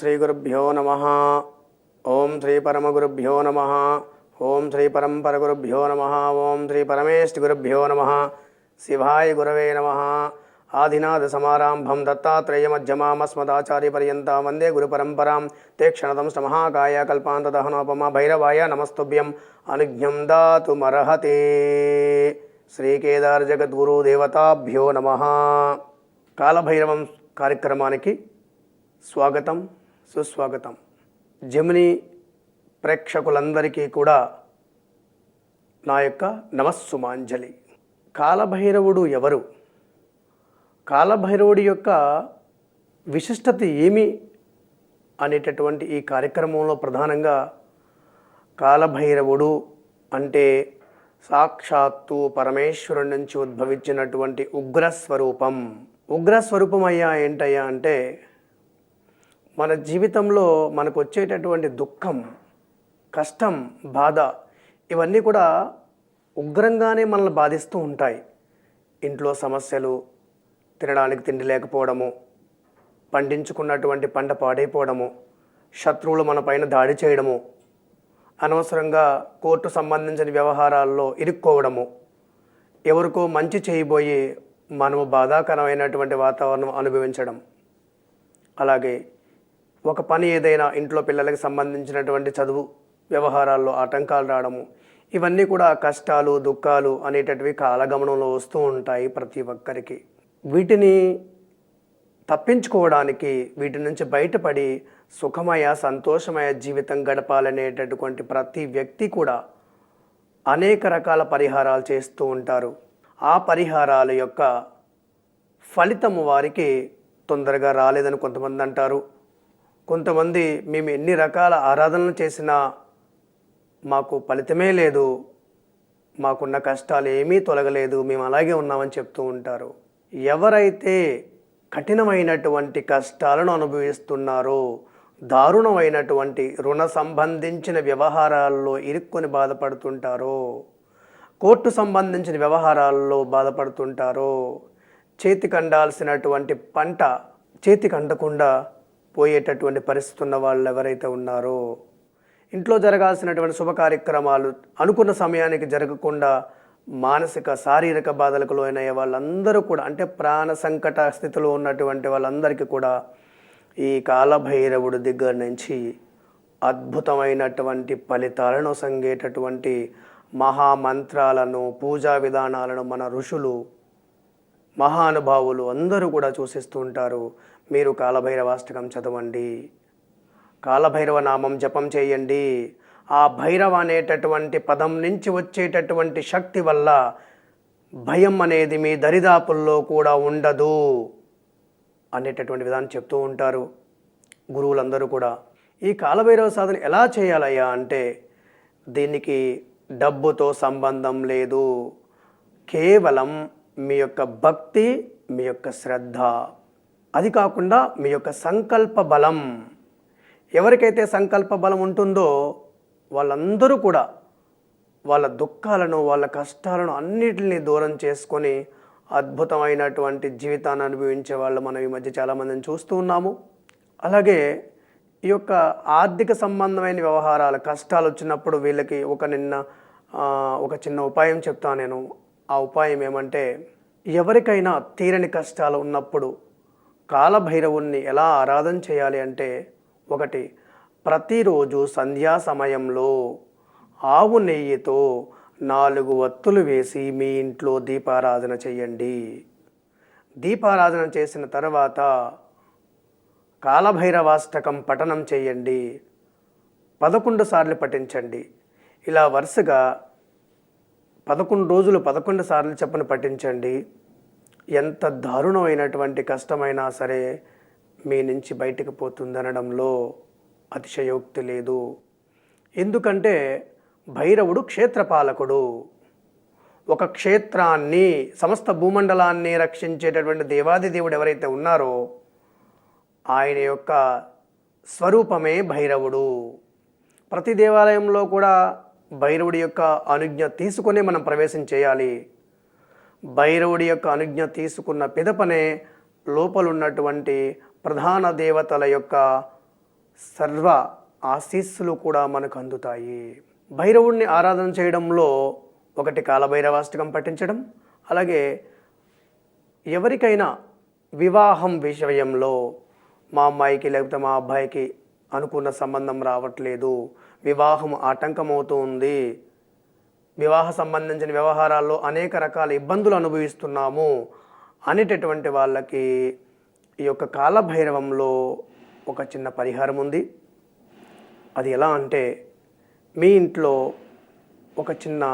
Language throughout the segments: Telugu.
శ్రీ గురుభ్యో నమ. ఓం శ్రీ పరమగురుభ్యో నమ. ఓం శ్రీ పరంపరగురుభ్యో నమ. ఓం శ్రీ పరమేష్టి గురుభ్యో నమ. శివాయ గురవే నమ. ఆదినాథ సమారంభం దత్తాత్రేయమధ్యమామస్మదాచార్యపర్యంత వందే గురుపరంపరాం తే క్షణతం మహాకాయ కల్పాంతదహనోపమ భైరవాయ నమస్తుభ్యం. అనుజ్ఞం దాతుమర్హతే శ్రీకేదార్ జగద్గురు దేవతాభ్యో నమ. కాలభైరవం కార్యక్రమానికి స్వాగతం. సుస్వాగతం. జమిని ప్రేక్షకులందరికీ కూడా నా యొక్క నమస్సుమాంజలి. కాలభైరవుడు ఎవరు? కాలభైరవుడి యొక్క విశిష్టత ఏమి అనేటటువంటి ఈ కార్యక్రమంలో ప్రధానంగా కాలభైరవుడు అంటే సాక్షాత్తు పరమేశ్వరుడి నుంచి ఉద్భవించినటువంటి ఉగ్రస్వరూపం. ఉగ్రస్వరూపం అయ్యా ఏంటయ్యా అంటే మన జీవితంలో మనకు వచ్చేటటువంటి దుఃఖం కష్టం బాధ ఇవన్నీ కూడా ఉగ్రంగానే మనల్ని బాధిస్తూ ఉంటాయి. ఇంట్లో సమస్యలు తినడానికి తిండి లేకపోవడము పండించుకున్నటువంటి పంట పాడైపోవడము శత్రువులు మన పైన దాడి చేయడము అనవసరంగా కోర్టు సంబంధించిన వ్యవహారాల్లో ఇరుక్కోవడము ఎవరికో మంచి చేయబోయి మనము బాధాకరమైనటువంటి వాతావరణం అనుభవించడం. అలాగే ఒక పని ఏదైనా ఇంట్లో పిల్లలకి సంబంధించినటువంటి చదువు వ్యవహారాల్లో ఆటంకాలు రావడము ఇవన్నీ కూడా కష్టాలు దుఃఖాలు అనేటటివి కాలగమనంలో వస్తూ ఉంటాయి ప్రతి ఒక్కరికి. వీటిని తప్పించుకోవడానికి వీటి నుంచి బయటపడి సుఖమయ సంతోషమయ జీవితం గడపాలనేటటువంటి ప్రతి వ్యక్తి కూడా అనేక రకాల పరిహారాలు చేస్తూ ఉంటారు. ఆ పరిహారాల యొక్క ఫలితము వారికి తొందరగా రాలేదని కొంతమంది అంటారు. కొంతమంది మేము ఎన్ని రకాల ఆరాధనలు చేసినా మాకు ఫలితమే లేదు మాకున్న కష్టాలు ఏమీ తొలగలేదు మేము అలాగే ఉన్నామని చెప్తూ ఉంటారు. ఎవరైతే కఠినమైనటువంటి కష్టాలను అనుభవిస్తున్నారో దారుణమైనటువంటి రుణ సంబంధించిన వ్యవహారాల్లో ఇరుక్కొని బాధపడుతుంటారో కోర్టు సంబంధించిన వ్యవహారాల్లో బాధపడుతుంటారో చేతికి అండాల్సినటువంటి పంట చేతికి పోయేటటువంటి పరిస్థితి ఉన్న వాళ్ళు ఎవరైతే ఉన్నారో ఇంట్లో జరగాల్సినటువంటి శుభ కార్యక్రమాలు అనుకున్న సమయానికి జరగకుండా మానసిక శారీరక బాధలకు లోనయ్యే వాళ్ళందరూ కూడా అంటే ప్రాణ సంకట స్థితిలో ఉన్నటువంటి వాళ్ళందరికీ కూడా ఈ కాలభైరవుడి దగ్గర నుంచి అద్భుతమైనటువంటి ఫలితాలను సంగేటటువంటి మహామంత్రాలను పూజా విధానాలను మన ఋషులు మహానుభావులు అందరూ కూడా చూసిస్తూ ఉంటారు. మీరు కాలభైరవాష్టకం చదవండి. కాలభైరవ నామం జపం చేయండి. ఆ భైరవ అనేటటువంటి పదం నుంచి వచ్చేటటువంటి శక్తి వల్ల భయం అనేది మీ దరిదాపుల్లో కూడా ఉండదు అనేటటువంటి విధానం చెప్తూ ఉంటారు గురువులందరూ కూడా. ఈ కాలభైరవ సాధన ఎలా చేయాలయ్యా అంటే దీనికి డబ్బుతో సంబంధం లేదు. కేవలం మీ యొక్క భక్తి మీ యొక్క శ్రద్ధ. అది కాకుండా మీ యొక్క సంకల్ప బలం. ఎవరికైతే సంకల్ప బలం ఉంటుందో వాళ్ళందరూ కూడా వాళ్ళ దుఃఖాలను వాళ్ళ కష్టాలను అన్నిటిని దూరం చేసుకొని అద్భుతమైనటువంటి జీవితాన్ని అనుభవించే వాళ్ళు మనం ఈ మధ్య చాలామందిని చూస్తూ ఉన్నాము. అలాగే ఈ యొక్క ఆర్థిక సంబంధమైన వ్యవహారాల కష్టాలు వచ్చినప్పుడు వీళ్ళకి ఒక నిన్న ఒక చిన్న ఉపాయం చెప్తాను నేను. ఆ ఉపాయం ఏమంటే ఎవరికైనా తీరని కష్టాలు ఉన్నప్పుడు కాలభైరవుణ్ణి ఎలా ఆరాధన చేయాలి అంటే ఒకటి ప్రతిరోజు సంధ్యా సమయంలో ఆవు నెయ్యితో నాలుగు వత్తులు వేసి మీ ఇంట్లో దీపారాధన చేయండి. దీపారాధన చేసిన తర్వాత కాలభైరవాష్టకం పఠనం చేయండి. పదకొండు సార్లు పఠించండి. ఇలా వరుసగా పదకొండు రోజులు పదకొండు సార్లు చెప్పను పఠించండి. ఎంత దారుణమైనటువంటి కష్టమైనా సరే మీ నుంచి బయటకు పోతుందనడంలో అతిశయోక్తి లేదు. ఎందుకంటే భైరవుడు క్షేత్రపాలకుడు. ఒక క్షేత్రాన్ని సమస్త భూమండలాన్ని రక్షించేటటువంటి దేవాది దేవుడు ఎవరైతే ఉన్నారో ఆయన యొక్క స్వరూపమే భైరవుడు. ప్రతి దేవాలయంలో కూడా భైరవుడి యొక్క అనుజ్ఞ తీసుకునే మనం ప్రవేశం చేయాలి. భైరవుడి యొక్క అనుజ్ఞ తీసుకున్న పిదపనే లోపలున్నటువంటి ప్రధాన దేవతల యొక్క సర్వ ఆశీస్సులు కూడా మనకు అందుతాయి. భైరవుడిని ఆరాధన చేయడంలో ఒకటి కాలభైరవాష్టకం పఠించడం అలాగే ఎవరికైనా వివాహం విషయంలో మా అమ్మాయికి లేకపోతే మా అబ్బాయికి అనుకున్న సంబంధం రావట్లేదు వివాహం ఆటంకమవుతూ ఉంది వివాహ సంబంధించిన వ్యవహారాల్లో అనేక రకాల ఇబ్బందులు అనుభవిస్తున్నాము అనేటటువంటి వాళ్ళకి ఈ యొక్క కాలభైరవంలో ఒక చిన్న పరిహారం ఉంది. అది ఎలా అంటే మీ ఇంట్లో ఒక చిన్న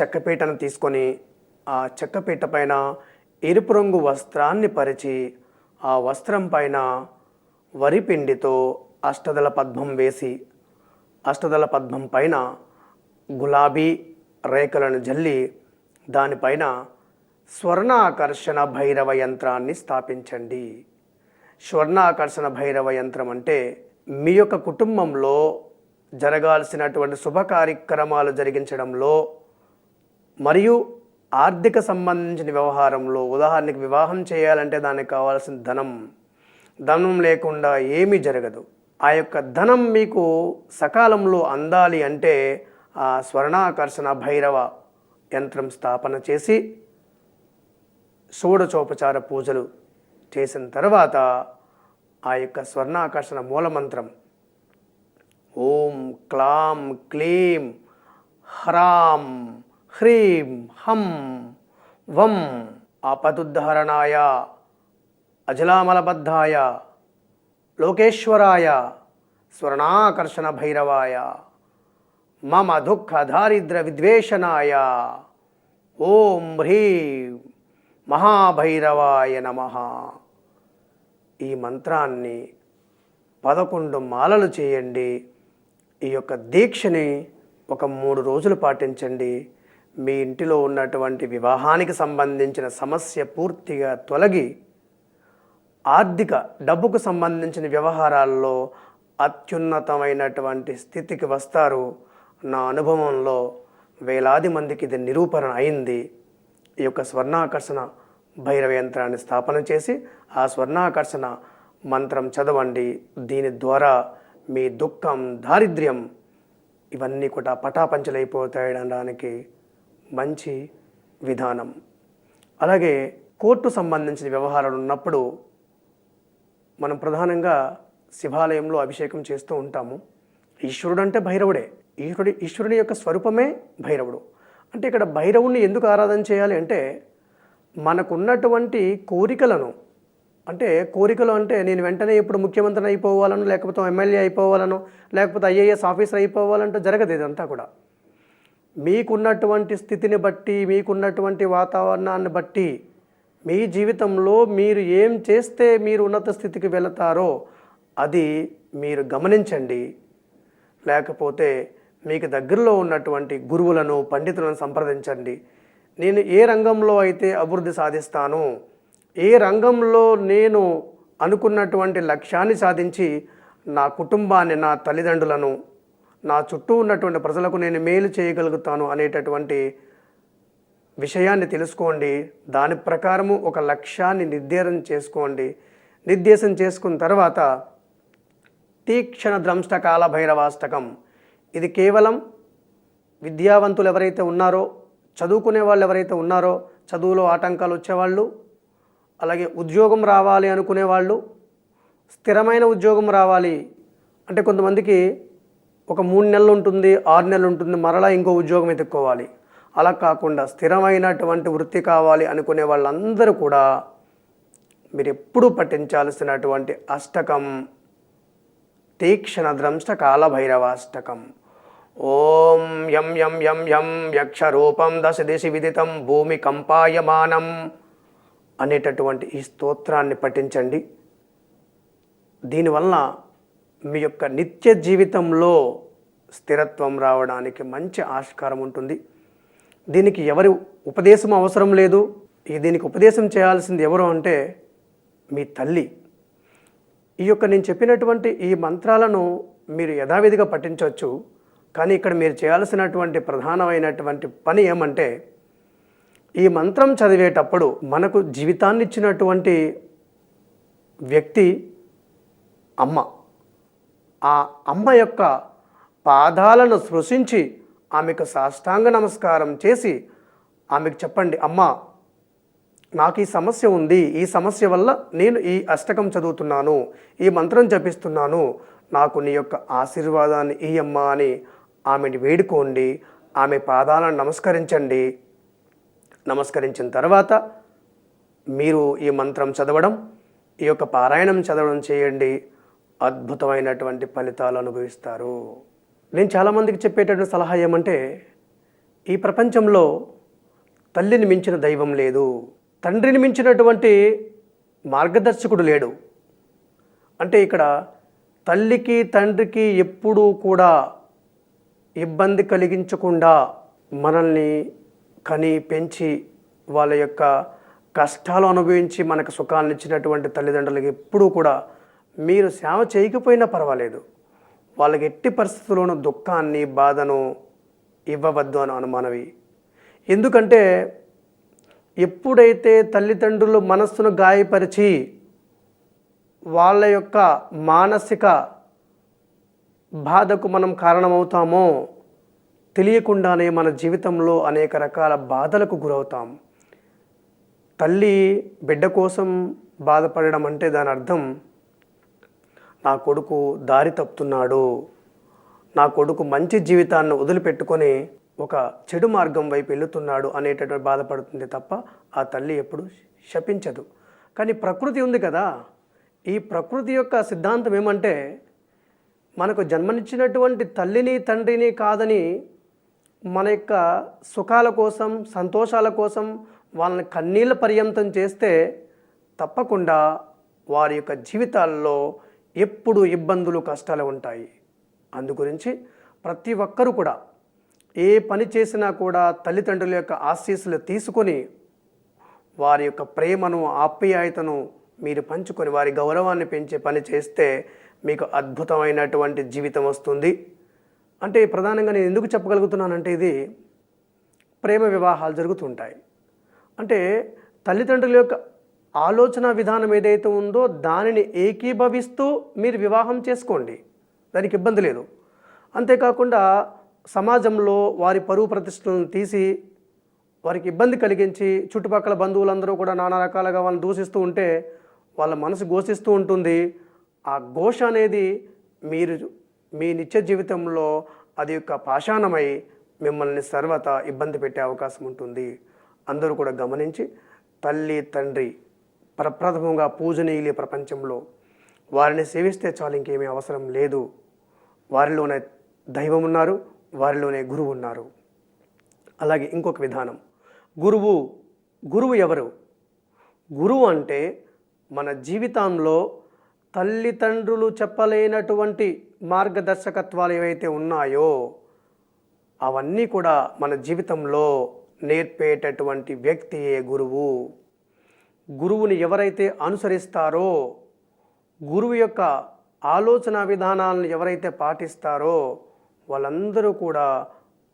చెక్కపీటను తీసుకొని ఆ చెక్కపీట పైన ఎరుపు రంగు వస్త్రాన్ని పరిచి ఆ వస్త్రం పైన వరి పిండితో అష్టదల పద్మం వేసి అష్టదల పద్మం పైన గులాబీ రేఖలను జల్లి దానిపైన స్వర్ణాకర్షణ భైరవ యంత్రాన్ని స్థాపించండి. స్వర్ణాకర్షణ భైరవ యంత్రం అంటే మీ యొక్క కుటుంబంలో జరగాల్సినటువంటి శుభ కార్యక్రమాలు జరిగించడంలో మరియు ఆర్థిక సంబంధించిన వ్యవహారంలో ఉదాహరణకి వివాహం చేయాలంటే దానికి కావాల్సిన ధనం ధనం లేకుండా ఏమీ జరగదు. ఆ యొక్క ధనం మీకు సకాలంలో అందాలి అంటే ఆ స్వర్ణాకర్షణ భైరవ యంత్రం స్థాపన చేసి షోడచోపచార పూజలు చేసిన తర్వాత ఆ యొక్క స్వర్ణాకర్షణ మూలమంత్రం ఓం క్లాం క్లీం హ్రాం హ్రీం హం వం ఆపదుద్ధరణాయ అజలామలబద్ధాయ లోకేశ్వరాయ స్వర్ణాకర్షణ భైరవాయ మమ దుఃఖ దారిద్ర విద్వేషణాయ ఓం హ్రీం మహాభైరవాయ నమ. ఈ మంత్రాన్ని పదకొండు మాలలు చేయండి. ఈ యొక్క దీక్షని ఒక మూడు రోజులు పాటించండి. మీ ఇంటిలో ఉన్నటువంటి వివాహానికి సంబంధించిన సమస్య పూర్తిగా తొలగి ఆర్థిక డబ్బుకు సంబంధించిన వ్యవహారాల్లో అత్యున్నతమైనటువంటి స్థితికి వస్తారు. నా అనుభవంలో వేలాది మందికి ఇది నిరూపణ అయింది. ఈ యొక్క స్వర్ణాకర్షణ భైరవ యంత్రాన్ని స్థాపన చేసి ఆ స్వర్ణాకర్షణ మంత్రం చదవండి. దీని ద్వారా మీ దుఃఖం దారిద్ర్యం ఇవన్నీ కూడా పటాపంచలైపోతాయనడానికి మంచి విధానం. అలాగే కోర్టు సంబంధించిన వ్యవహారాలు ఉన్నప్పుడు మనం ప్రధానంగా శివాలయంలో అభిషేకం చేస్తూ ఉంటాము. ఈశ్వరుడు అంటే భైరవుడే. ఈశ్వరుడి ఈశ్వరుని యొక్క స్వరూపమే భైరవుడు. అంటే ఇక్కడ భైరవుణ్ణి ఎందుకు ఆరాధన చేయాలి అంటే మనకున్నటువంటి కోరికలను అంటే కోరికలు అంటే నేను వెంటనే ఇప్పుడు ముఖ్యమంత్రిని అయిపోవాలను లేకపోతే ఎమ్మెల్యే అయిపోవాలను లేకపోతే ఐఏఎస్ ఆఫీసర్ అయిపోవాలంటే జరగదు ఇదంతా కూడా. మీకున్నటువంటి స్థితిని బట్టి మీకున్నటువంటి వాతావరణాన్ని బట్టి మీ జీవితంలో మీరు ఏం చేస్తే మీరు ఉన్నత స్థితికి వెళతారో అది మీరు గమనించండి. లేకపోతే మీకు దగ్గరలో ఉన్నటువంటి గురువులను పండితులను సంప్రదించండి. నేను ఏ రంగంలో అయితే అభివృద్ధి సాధిస్తానో ఏ రంగంలో నేను అనుకున్నటువంటి లక్ష్యాన్ని సాధించి నా కుటుంబాన్ని నా తల్లిదండ్రులను నా చుట్టూ ఉన్నటువంటి ప్రజలకు నేను మేలు చేయగలుగుతాను అనేటటువంటి విషయాన్ని తెలుసుకోండి. దాని ప్రకారము ఒక లక్ష్యాన్ని నిర్దేశం చేసుకోండి. నిర్దేశం చేసుకున్న తర్వాత తీక్షణ ద్రంష్ట కాల భైరవాష్టకం. ఇది కేవలం విద్యావంతులు ఎవరైతే ఉన్నారో చదువుకునే వాళ్ళు ఎవరైతే ఉన్నారో చదువులో ఆటంకాలు వచ్చేవాళ్ళు అలాగే ఉద్యోగం రావాలి అనుకునే వాళ్ళు స్థిరమైన ఉద్యోగం రావాలి అంటే కొంతమందికి ఒక మూడు నెలలు ఉంటుంది ఆరు నెలలు ఉంటుంది మరలా ఇంకో ఉద్యోగం ఎత్తుక్కోవాలి అలా కాకుండా స్థిరమైనటువంటి వృత్తి కావాలి అనుకునే వాళ్ళందరూ కూడా మీరు ఎప్పుడూ పఠించాల్సినటువంటి అష్టకం తీక్షణ ద్రంష్ట కాలభైరవాష్టకం ఓం యం యం యం యం యక్షరూపం దశ దిశి విదితం భూమి కంపాయమానం అనేటటువంటి ఈ స్తోత్రాన్ని పఠించండి. దీనివల్ల మీ యొక్క నిత్య జీవితంలో స్థిరత్వం రావడానికి మంచి ఆస్కారం ఉంటుంది. దీనికి ఎవరి ఉపదేశం అవసరం లేదు. ఈ దీనికి ఉపదేశం చేయాల్సింది ఎవరు అంటే మీ తల్లి. ఈ యొక్క నేను చెప్పినటువంటి ఈ మంత్రాలను మీరు యథావిధిగా పఠించవచ్చు. కానీ ఇక్కడ మీరు చేయాల్సినటువంటి ప్రధానమైనటువంటి పని ఏమంటే ఈ మంత్రం చదివేటప్పుడు మనకు జీవితాన్ని ఇచ్చినటువంటి వ్యక్తి అమ్మ. ఆ అమ్మ యొక్క పాదాలను స్పృశించి ఆమెకు సాష్టాంగ నమస్కారం చేసి ఆమెకు చెప్పండి అమ్మ నాకు ఈ సమస్య ఉంది. ఈ సమస్య వల్ల నేను ఈ అష్టకం చదువుతున్నాను. ఈ మంత్రం జపిస్తున్నాను. నాకు నీ యొక్క ఆశీర్వాదాన్ని ఈ అమ్మ అని ఆమెని వేడుకోండి ఆమె పాదాలను నమస్కరించండి. నమస్కరించిన తర్వాత మీరు ఈ మంత్రం చదవడం ఈ యొక్క పారాయణం చదవడం చేయండి. అద్భుతమైనటువంటి ఫలితాలు అనుభవిస్తారు. నేను చాలామందికి చెప్పేటటువంటి సలహా ఏమంటే ఈ ప్రపంచంలో తల్లిని మించిన దైవం లేదు. తండ్రిని మించినటువంటి మార్గదర్శకుడు లేడు. అంటే ఇక్కడ తల్లికి తండ్రికి ఎప్పుడూ కూడా ఇబ్బంది కలిగించకుండా మనల్ని కని పెంచి వాళ్ళ యొక్క కష్టాలు అనుభవించి మనకు సుఖాలను ఇచ్చినటువంటి తల్లిదండ్రులకు ఎప్పుడూ కూడా మీరు సేవ చేయకపోయినా పర్వాలేదు. వాళ్ళకి ఎట్టి పరిస్థితుల్లోనూ దుఃఖాన్ని బాధను ఇవ్వవద్దు అని అనుమానవి. ఎందుకంటే ఎప్పుడైతే తల్లిదండ్రులు మనస్సును గాయపరిచి వాళ్ళ యొక్క మానసిక బాధకు మనం కారణమవుతామో తెలియకుండానే మన జీవితంలో అనేక రకాల బాధలకు గురవుతాం. తల్లి బిడ్డ కోసం బాధపడడం అంటే దాని అర్థం నా కొడుకు దారి తప్పుతున్నాడు నా కొడుకు మంచి జీవితాన్ని వదిలిపెట్టుకొని ఒక చెడు మార్గం వైపు వెళుతున్నాడు అనేటటువంటి బాధపడుతుంది తప్ప ఆ తల్లి ఎప్పుడు శపించదు. కానీ ప్రకృతి ఉంది కదా ఈ ప్రకృతి యొక్క సిద్ధాంతం ఏమంటే మనకు జన్మనిచ్చినటువంటి తల్లిని తండ్రిని కాదని మన యొక్క సుఖాల కోసం సంతోషాల కోసం వాళ్ళని కన్నీళ్ళ పర్యంతం చేస్తే తప్పకుండా వారి యొక్క జీవితాల్లో ఎప్పుడు ఇబ్బందులు కష్టాలు ఉంటాయి. అందుగురించి ప్రతి ఒక్కరూ కూడా ఏ పని చేసినా కూడా తల్లిదండ్రుల యొక్క ఆశీస్సులు తీసుకొని వారి యొక్క ప్రేమను ఆప్యాయతను మీరు పంచుకొని వారి గౌరవాన్ని పెంచే పని చేస్తే మీకు అద్భుతమైనటువంటి జీవితం వస్తుంది. అంటే ప్రధానంగా నేను ఎందుకు చెప్పగలుగుతున్నానంటే ఇది ప్రేమ వివాహాలు జరుగుతుంటాయి. అంటే తల్లిదండ్రుల యొక్క ఆలోచన విధానం ఏదైతే ఉందో దానిని ఏకీభవిస్తూ మీరు వివాహం చేసుకోండి. దానికి ఇబ్బంది లేదు. అంతేకాకుండా సమాజంలో వారి పరువు ప్రతిష్టలను తీసి వారికి ఇబ్బంది కలిగించి చుట్టుపక్కల బంధువులందరూ కూడా నానా రకాలుగా వాళ్ళని దూషిస్తూ ఉంటే వాళ్ళ మనసు ఘోషిస్తూ ఉంటుంది. ఆ ఘోష అనేది మీరు మీ నిత్య జీవితంలో అది యొక్క పాషాణమై మిమ్మల్ని సర్వత ఇబ్బంది పెట్టే అవకాశం ఉంటుంది. అందరూ కూడా గమనించి తల్లి తండ్రి ప్రప్రథమంగా పూజనీయులు ప్రపంచంలో. వారిని సేవిస్తే చాలు ఇంకేమీ అవసరం లేదు. వారిలోనే దైవం ఉన్నారు వారిలోనే గురువు ఉన్నారు. అలాగే ఇంకొక విధానం. గురువు గురువు ఎవరు? గురువు అంటే మన జీవితంలో తల్లిదండ్రులు చెప్పలేనటువంటి మార్గదర్శకత్వాలు ఏవైతే ఉన్నాయో అవన్నీ కూడా మన జీవితంలో నేర్పేటటువంటి వ్యక్తియే గురువు. గురువుని ఎవరైతే అనుసరిస్తారో గురువు యొక్క ఆలోచన విధానాలను ఎవరైతే పాటిస్తారో వాళ్ళందరూ కూడా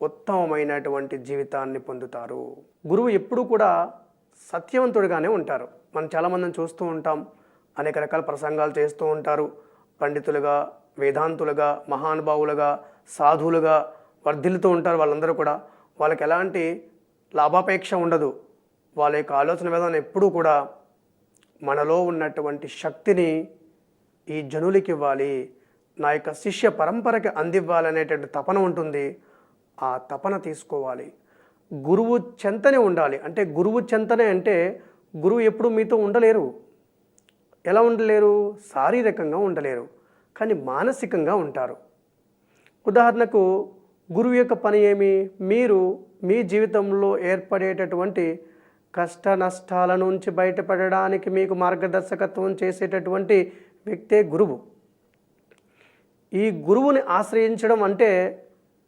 ఉత్తమమైనటువంటి జీవితాన్ని పొందుతారు. గురువు ఎప్పుడూ కూడా సత్యవంతుడిగానే ఉంటారు. మనం చాలామందిని చూస్తూ ఉంటాం. అనేక రకాల ప్రసంగాలు చేస్తూ ఉంటారు. పండితులుగా వేదాంతులుగా మహానుభావులుగా సాధువులుగా వర్ధిల్లుతూ ఉంటారు వాళ్ళందరూ కూడా. వాళ్ళకి ఎలాంటి లాభాపేక్ష ఉండదు. వాళ్ళ యొక్క ఆలోచన విధానం ఎప్పుడూ కూడా మనలో ఉన్నటువంటి శక్తిని ఈ జనులకి ఇవ్వాలి. నా యొక్క శిష్య పరంపరకి అందివ్వాలనేటువంటి తపన ఉంటుంది. ఆ తపన తీసుకోవాలి. గురువు చెంతనే ఉండాలి. అంటే గురువు చెంతనే అంటే గురువు ఎప్పుడు మీతో ఉండలేరు. ఎలా ఉండలేరు? శారీరకంగా ఉండలేరు కానీ మానసికంగా ఉంటారు. ఉదాహరణకు గురువు యొక్క పని ఏమి? మీరు మీ జీవితంలో ఏర్పడేటటువంటి కష్ట నష్టాల నుంచి బయటపడడానికి మీకు మార్గదర్శకత్వం చేసేటటువంటి వ్యక్తే గురువు. ఈ గురువుని ఆశ్రయించడం అంటే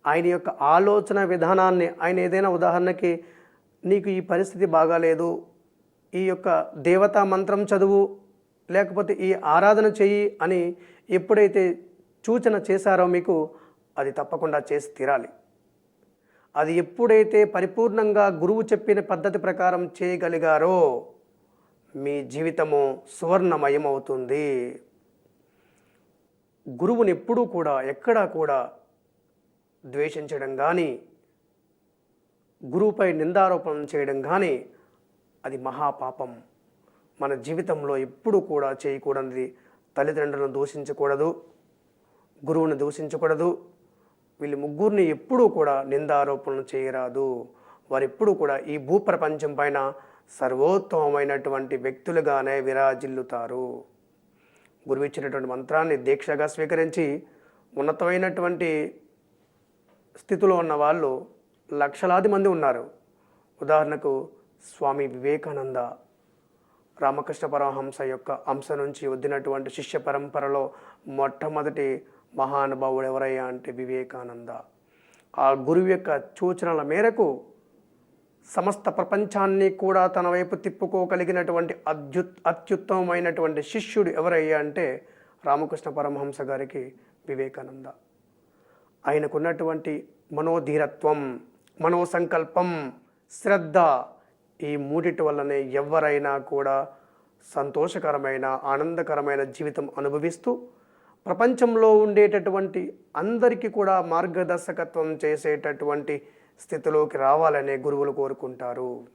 ఆయన యొక్క ఆలోచన విధానాన్ని ఆయన ఏదైనా ఉదాహరణకి నీకు ఈ పరిస్థితి బాగాలేదు ఈ యొక్క దేవతా మంత్రం చదువు లేకపోతే ఈ ఆరాధన చెయ్యి అని ఎప్పుడైతే సూచన చేశారో మీకు అది తప్పకుండా చేసి తీరాలి. అది ఎప్పుడైతే పరిపూర్ణంగా గురువు చెప్పిన పద్ధతి ప్రకారం చేయగలిగారో మీ జీవితము సువర్ణమయం అవుతుంది గురువుని ఎప్పుడూ కూడా ఎక్కడా కూడా ద్వేషించడం కానీ గురువుపై నిందారోపణం చేయడం కానీ అది మహాపాపం. మన జీవితంలో ఎప్పుడూ కూడా చేయకూడనిది. తల్లిదండ్రులను దూషించకూడదు. గురువుని దూషించకూడదు. వీళ్ళు ముగ్గురిని ఎప్పుడూ కూడా నిందారోపణలు చేయరాదు. వారెప్పుడూ కూడా ఈ భూప్రపంచం పైన సర్వోత్తమమైనటువంటి వ్యక్తులుగానే విరాజిల్లుతారు. గురువు ఇచ్చినటువంటి మంత్రాన్ని దీక్షగా స్వీకరించి ఉన్నతమైనటువంటి స్థితిలో ఉన్న వాళ్ళు లక్షలాది మంది ఉన్నారు. ఉదాహరణకు స్వామి వివేకానంద రామకృష్ణ పరమహంస యొక్క అంశ నుంచి వద్దినటువంటి శిష్య పరంపరలో మొట్టమొదటి మహానుభావుడు ఎవరయ్యా అంటే వివేకానంద. ఆ గురువు యొక్క సూచనల మేరకు సమస్త ప్రపంచాన్ని కూడా తన వైపు తిప్పుకోగలిగినటువంటి అద్యు అత్యుత్తమమైనటువంటి శిష్యుడు ఎవరయ్యా అంటే రామకృష్ణ పరమహంస గారికి వివేకానంద. ఆయనకున్నటువంటి మనోధీరత్వం మనోసంకల్పం శ్రద్ధ ఈ మూడిటి వల్లనే ఎవరైనా కూడా సంతోషకరమైన ఆనందకరమైన జీవితం అనుభవిస్తూ ప్రపంచంలో ఉండేటటువంటి అందరికీ కూడా మార్గదర్శకత్వం చేసేటటువంటి స్థితిలోకి రావాలనే గురువులు కోరుకుంటారు.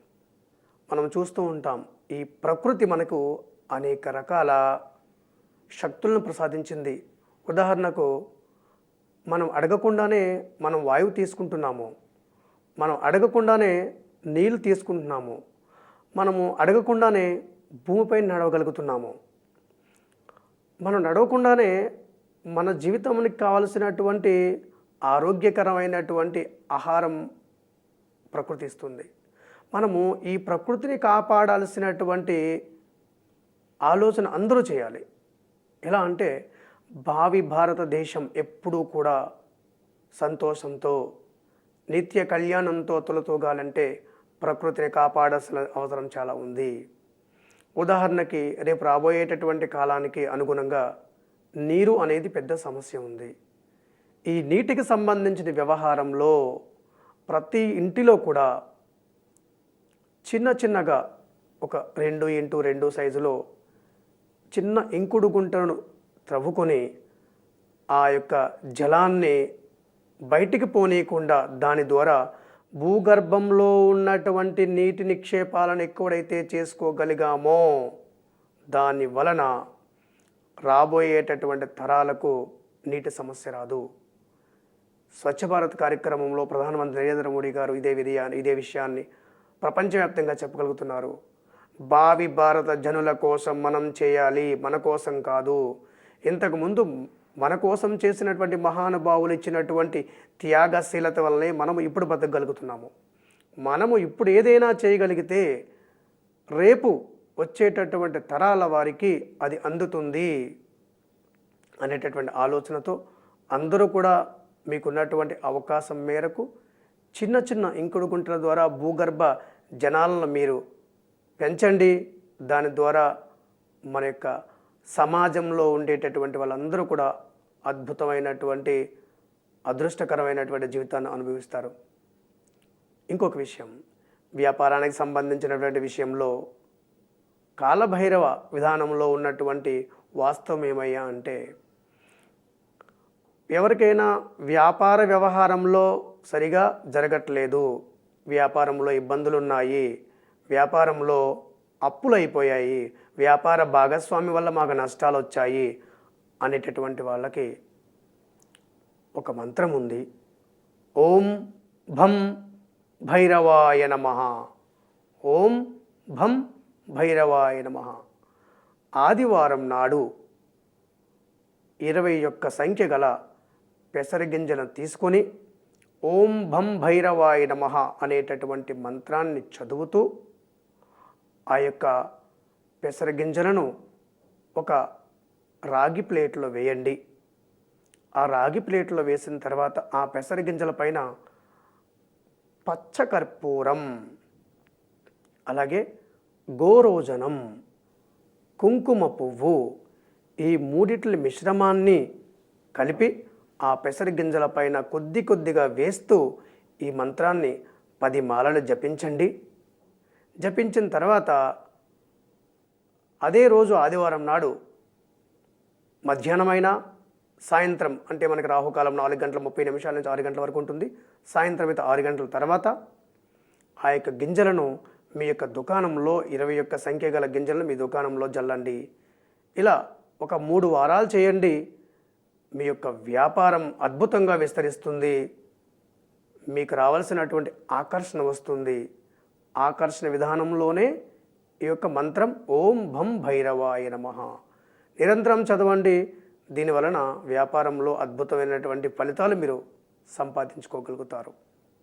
మనం చూస్తూ ఉంటాం ఈ ప్రకృతి మనకు అనేక రకాల శక్తులను ప్రసాదించింది. ఉదాహరణకు మనం అడగకుండానే మనం వాయువు తీసుకుంటున్నాము. మనం అడగకుండానే నీళ్ళు తీసుకుంటున్నాము. మనము అడగకుండానే భూమిపై నడవగలుగుతున్నాము. మనం నడవకుండానే మన జీవితానికి కావలసినటువంటి ఆరోగ్యకరమైనటువంటి ఆహారం ప్రకృతి ఇస్తుంది మనము ఈ ప్రకృతిని కాపాడాల్సినటువంటి ఆలోచన అందరూ చేయాలి. ఎలా అంటే భావి భారతదేశం ఎప్పుడూ కూడా సంతోషంతో నిత్య కళ్యాణంతో తొలతూగాలంటే ప్రకృతిని కాపాడాల్సిన అవసరం చాలా ఉంది. ఉదాహరణకి రేపు రాబోయేటటువంటి కాలానికి అనుగుణంగా నీరు అనేది పెద్ద సమస్య ఉంది. ఈ నీటికి సంబంధించిన వ్యవహారంలో ప్రతి ఇంటిలో కూడా చిన్న చిన్నగా ఒక రెండు ఇంటూ రెండు సైజులో చిన్న ఇంకుడు గుంటను త్రవ్వుకొని ఆ యొక్క జలాన్ని బయటికి పోనీయకుండా దాని ద్వారా భూగర్భంలో ఉన్నటువంటి నీటి నిక్షేపాలను ఎక్కువైతే చేసుకోగలిగామో దాని వలన రాబోయేటటువంటి తరాలకు నీటి సమస్య రాదు. స్వచ్ఛ భారత్ కార్యక్రమంలో ప్రధానమంత్రి నరేంద్ర మోడీ గారు ఇదే విధయాన్ని ఇదే విషయాన్ని ప్రపంచవ్యాప్తంగా చెప్పగలుగుతున్నారు. భావి భారత జనుల కోసం మనం చేయాలి మన కోసం కాదు. ఇంతకుముందు మన కోసం చేసినటువంటి మహానుభావులు ఇచ్చినటువంటి త్యాగశీలత వల్లనే మనము ఇప్పుడు బతకగలుగుతున్నాము. మనము ఇప్పుడు ఏదైనా చేయగలిగితే రేపు వచ్చేటటువంటి తరాల వారికి అది అందుతుంది అనేటటువంటి ఆలోచనతో అందరూ కూడా మీకున్నటువంటి అవకాశం మేరకు చిన్న చిన్న ఇంకుడు గుంటల ద్వారా భూగర్భ జనాలను మీరు పెంచండి. దాని ద్వారా మన యొక్క సమాజంలో ఉండేటటువంటి వాళ్ళందరూ కూడా అద్భుతమైనటువంటి అదృష్టకరమైనటువంటి జీవితాన్ని అనుభవిస్తారు. ఇంకొక విషయం వ్యాపారానికి సంబంధించినటువంటి విషయంలో కాలభైరవ విధానంలో ఉన్నటువంటి వాస్తవం ఏమయ్యా అంటే ఎవరికైనా వ్యాపార వ్యవహారంలో సరిగా జరగట్లేదు వ్యాపారంలో ఇబ్బందులు ఉన్నాయి వ్యాపారంలో అప్పులు అయిపోయాయి వ్యాపార భాగస్వామి వల్ల మాకు నష్టాలు వచ్చాయి అనేటటువంటి వాళ్ళకి ఒక మంత్రం ఉంది. ఓం భం భైరవాయ నమ. ఓం భం భైరవాయ నమ. ఆదివారం నాడు ఇరవై ఒక్క సంఖ్య గల పెసరగింజలను తీసుకొని ఓం భం భైరవాయ నమ అనేటటువంటి మంత్రాన్ని చదువుతూ ఆ యొక్క పెసరగింజలను ఒక రాగి ప్లేట్లో వేయండి. ఆ రాగి ప్లేట్లో వేసిన తర్వాత ఆ పెసరగింజల పైన పచ్చకర్పూరం అలాగే గోరోజనం కుంకుమ పువ్వు ఈ మూడిట్ల మిశ్రమాన్ని కలిపి ఆ పెసర గింజల పైన కొద్ది కొద్దిగా వేస్తూ ఈ మంత్రాన్ని పది మాలలు జపించండి. జపించిన తర్వాత అదే రోజు ఆదివారం నాడు మధ్యాహ్నమైనా సాయంత్రం అంటే మనకి రాహుకాలం నాలుగు గంటల ముప్పై నిమిషాల నుంచి ఆరు గంటల వరకు ఉంటుంది. సాయంత్రం అయితే ఆరు గంటల తర్వాత ఆ యొక్క గింజలను మీ యొక్క దుకాణంలో ఇరవై యొక్క సంఖ్య గల గింజలను మీ దుకాణంలో జల్లండి. ఇలా ఒక మూడు వారాలు చేయండి. మీ యొక్క వ్యాపారం అద్భుతంగా విస్తరిస్తుంది. మీకు రావాల్సినటువంటి ఆకర్షణ వస్తుంది. ఆకర్షణ విధానంలోనే ఈ యొక్క మంత్రం ఓం భం భైరవాయ నమ. నిరంతరం చదవండి. దీని వలన వ్యాపారంలో అద్భుతమైనటువంటి ఫలితాలు మీరు సంపాదించుకోగలుగుతారు.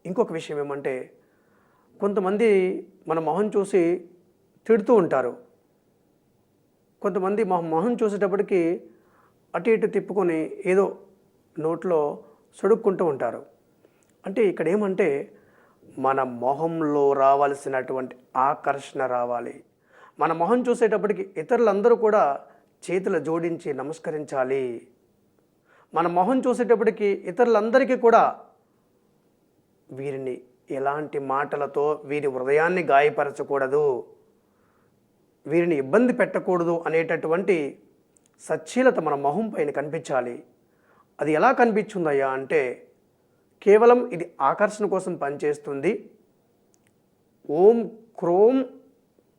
ఇంకొక విషయం ఏమంటే కొంతమంది మన మొహం చూసి తిడుతూ ఉంటారు. కొంతమంది మా మొహం చూసేటప్పటికి అటు ఇటు తిప్పుకొని ఏదో నోట్లో సొడుక్కుంటూ ఉంటారు. అంటే ఇక్కడ ఏమంటే మన మొహంలో రావాల్సినటువంటి ఆకర్షణ రావాలి. మన మొహం చూసేటప్పటికి ఇతరులందరూ కూడా చేతులు జోడించి నమస్కరించాలి. మన మొహం చూసేటప్పటికి ఇతరులందరికీ కూడా వీరిని ఎలాంటి మాటలతో వీరి హృదయాన్ని గాయపరచకూడదు. వీరిని ఇబ్బంది పెట్టకూడదు అనేటటువంటి సచ్చీలత మన మొహం పైన కనిపించాలి. అది ఎలా కనిపించిందయ్యా అంటే కేవలం ఇది ఆకర్షణ కోసం పనిచేస్తుంది. ఓం క్రోం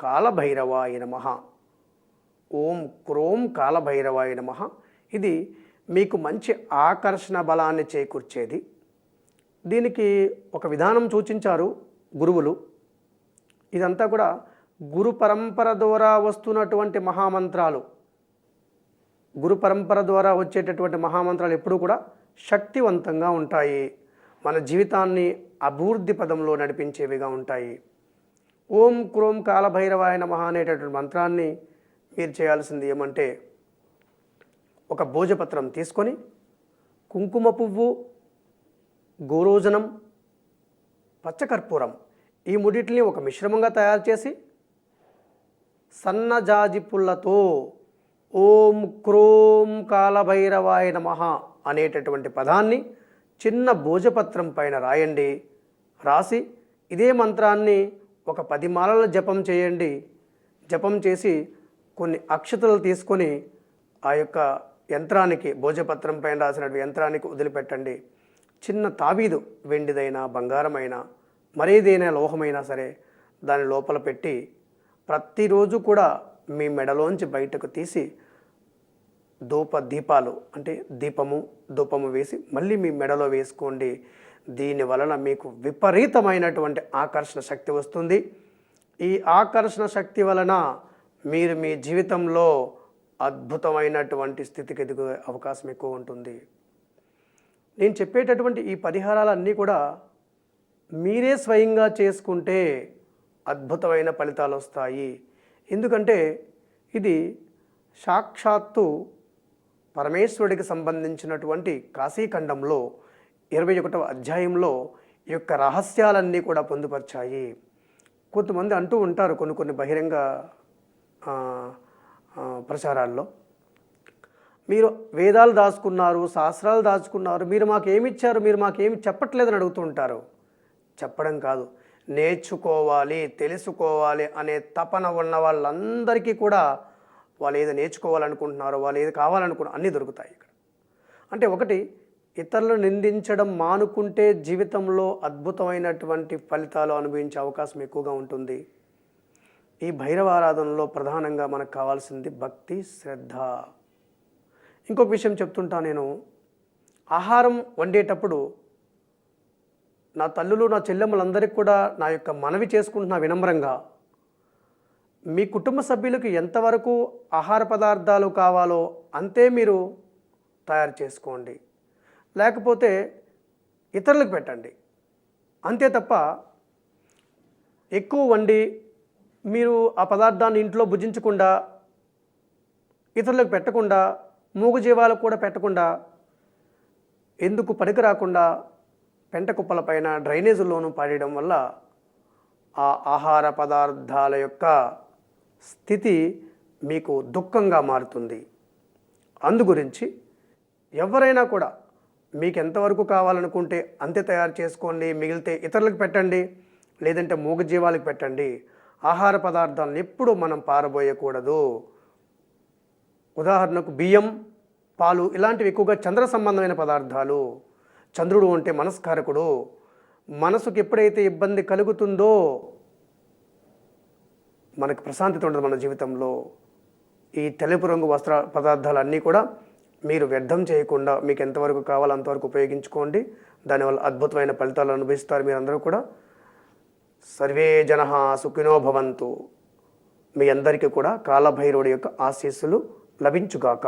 కాలభైరవాయ నమ. ఓం క్రోం కాలభైరవాయ నమ. ఇది మీకు మంచి ఆకర్షణ బలాన్ని చేకూర్చేది. దీనికి ఒక విధానం సూచించారు గురువులు. ఇదంతా కూడా గురు పరంపర ద్వారా వస్తున్నటువంటి మహామంత్రాలు. గురు పరంపర ద్వారా వచ్చేటటువంటి మహామంత్రాలు ఎప్పుడూ కూడా శక్తివంతంగా ఉంటాయి. మన జీవితాన్ని అభివృద్ధి పదంలో నడిపించేవిగా ఉంటాయి. ఓం క్రోం కాలభైరవాయ నమ అనేటటువంటి మంత్రాన్ని మీరు చేయాల్సింది? ఏమంటే ఒక భోజపత్రం తీసుకొని కుంకుమ పువ్వు గోరోజనం పచ్చకర్పూరం ఈ ముడిటిని ఒక మిశ్రమంగా తయారు చేసి సన్నజాజి పుల్లతో ఓం క్రోం కాలభైరవాయ నమ అనేటటువంటి పదాన్ని చిన్న భోజపత్రం పైన రాయండి. రాసి ఇదే మంత్రాన్ని ఒక పది మాలల జపం చేయండి. జపం చేసి కొన్ని అక్షతలు తీసుకొని ఆ యొక్క యంత్రానికి భోజపత్రం పైన రాసినటువంటి యంత్రానికి వదిలిపెట్టండి. చిన్న తాబీదు వెండిదైనా బంగారమైనా మరేదైనా లోహమైనా సరే దాని లోపల పెట్టి ప్రతిరోజు కూడా మీ మెడలోంచి బయటకు తీసి ధూప దీపాలు అంటే దీపము ధూపము వేసి మళ్ళీ మీ మెడలో వేసుకోండి. దీని వలన మీకు విపరీతమైనటువంటి ఆకర్షణ శక్తి వస్తుంది. ఈ ఆకర్షణ శక్తి వలన మీరు మీ జీవితంలో అద్భుతమైనటువంటి స్థితికి ఎదిగే అవకాశం ఎక్కువ ఉంటుంది. నేను చెప్పేటటువంటి ఈ పరిహారాలన్నీ కూడా మీరే స్వయంగా చేసుకుంటే అద్భుతమైన ఫలితాలు వస్తాయి. ఎందుకంటే ఇది సాక్షాత్తు పరమేశ్వరుడికి సంబంధించినటువంటి కాశీఖండంలో ఇరవై ఒకటవ అధ్యాయంలో ఈ యొక్క రహస్యాలన్నీ కూడా పొందుపరిచాయి. కొంతమంది అంటూ ఉంటారు కొన్ని కొన్ని బహిరంగ ప్రచారాల్లో. మీరు వేదాలు దాచుకున్నారు శాస్త్రాలు దాచుకున్నారు మీరు మాకు ఏమి ఇచ్చారు మీరు మాకు ఏమి చెప్పట్లేదని అడుగుతుంటారు. చెప్పడం కాదు. నేర్చుకోవాలి తెలుసుకోవాలి అనే తపన ఉన్న వాళ్ళందరికీ కూడా వాళ్ళు ఏది నేర్చుకోవాలనుకుంటున్నారో వాళ్ళు ఏది కావాలనుకున్న అన్నీ దొరుకుతాయి ఇక్కడ. అంటే ఒకటి ఇతరులను నిందించడం మానుకుంటే జీవితంలో అద్భుతమైనటువంటి ఫలితాలు అనుభవించే అవకాశం ఎక్కువగా ఉంటుంది. ఈ భైరవారాధనలో ప్రధానంగా మనకు కావాల్సింది భక్తి శ్రద్ధ. ఇంకొక విషయం చెప్తుంటా నేను. ఆహారం వండేటప్పుడు నా తల్లులు నా చెల్లెమ్మలందరికీ కూడా నా యొక్క మనవి చేసుకుంటున్నా వినమ్రంగా. మీ కుటుంబ సభ్యులకు ఎంతవరకు ఆహార పదార్థాలు కావాలో అంతే మీరు తయారు చేసుకోండి. లేకపోతే ఇతరులకు పెట్టండి. అంతే తప్ప ఎక్కువ వండి మీరు ఆ పదార్థాన్ని ఇంట్లో భుజించకుండా ఇతరులకు పెట్టకుండా మూగజీవాలకు కూడా పెట్టకుండా ఎందుకు పనికి రాకుండా పెంట కుప్పలపైన డ్రైనేజీల్లోనూ పాడేయడం వల్ల ఆ ఆహార పదార్థాల యొక్క స్థితి మీకు దుఃఖంగా మారుతుంది. అందుగురించి ఎవరైనా కూడా మీకు ఎంతవరకు కావాలనుకుంటే అంతే తయారు చేసుకోండి మిగిలితే ఇతరులకు పెట్టండి లేదంటే మూగజీవాలకు పెట్టండి. ఆహార పదార్థాలను ఎప్పుడూ మనం పారబోయకూడదు. ఉదాహరణకు బియ్యం పాలు ఇలాంటివి ఎక్కువగా చంద్ర సంబంధమైన పదార్థాలు. చంద్రుడు అంటే మనస్కారకుడు. మనసుకు ఎప్పుడైతే ఇబ్బంది కలుగుతుందో మనకు ప్రశాంతత ఉండదు మన జీవితంలో. ఈ తెలుపు రంగు వస్త్ర పదార్థాలన్నీ కూడా మీరు వ్యర్థం చేయకుండా మీకు ఎంతవరకు కావాలో అంతవరకు ఉపయోగించుకోండి. దానివల్ల అద్భుతమైన ఫలితాలు అనుభవిస్తారు మీరందరూ కూడా. సర్వే జన సుఖినో భవంతు. మీ అందరికీ కూడా కాలభైరవుడి యొక్క ఆశీస్సులు లభించుగాక.